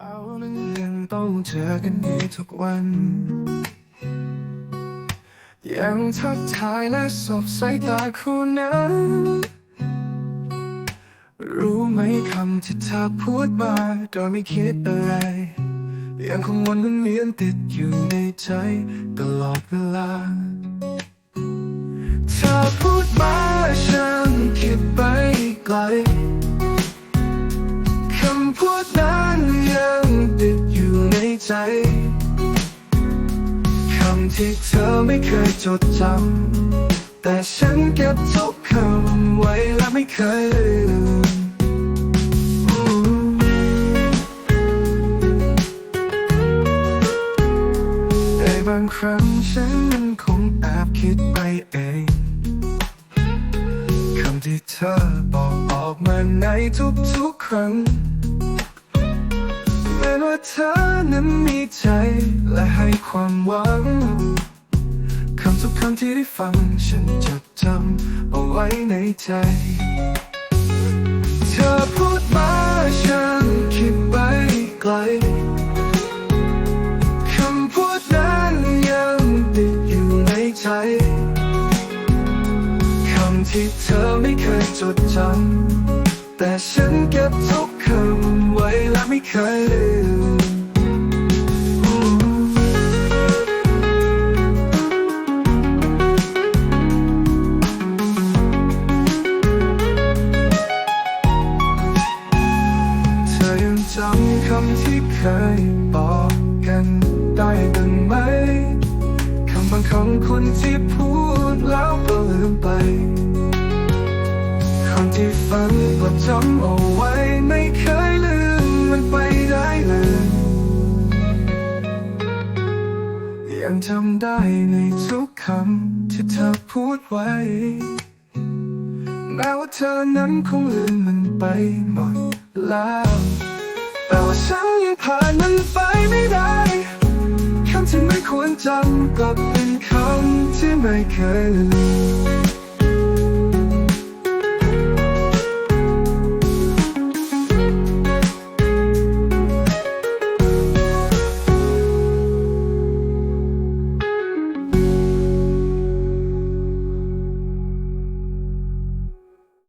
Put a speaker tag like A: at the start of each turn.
A: เรานั้นยังต้องเจอกันอยู่ทุกวัน ยังทักทายและสบสายตาคู่นั้น รู้ไหมคำที่เธอพูดมาโดยไม่คิดอะไร ยังคงวนเวียนติดอยู่ในใจตลอดเวลา เธอพูดมาฉันคิดไปไกล ที่เธอไม่เคยจดจำ แต่ฉันเก็บทุกคำไว้และไม่เคยลืมแต่บางครั้งฉันมันคงแอบคิดไปเองคำที่เธอบอกออกมาในทุกๆครั้ง เธอนั้นมีใจและให้ความหวัง คำทุกคำที่ได้ฟังฉันจดจำเอาไว้ในใจ เธอพูดมาฉันคิดไปไกลคำพูดนั้นยังติดอยู่ในใจ คำที่เธอไม่เคยจดจำแต่ฉันเก็บทุกคำไว้และไม่เคยลืมำคำที่เคยบอกกันได้บ้างไหมคำบางคำคนที่พูดแล้วก็ลืมไปคำที่ฝันกลับจำเอาไว้ไม่เคยลืมมันไปได้เลยยังจำได้ในทุกคำที่เธอพูดไว้แม้ว่าเธอนั้นคงลืมมันไปหมดแล้ว แต่ว่าฉันยังผ่านมันไปไม่ได้คำที่ไม่ควรจำกลับเป็นคำที่ไม่เคยลืม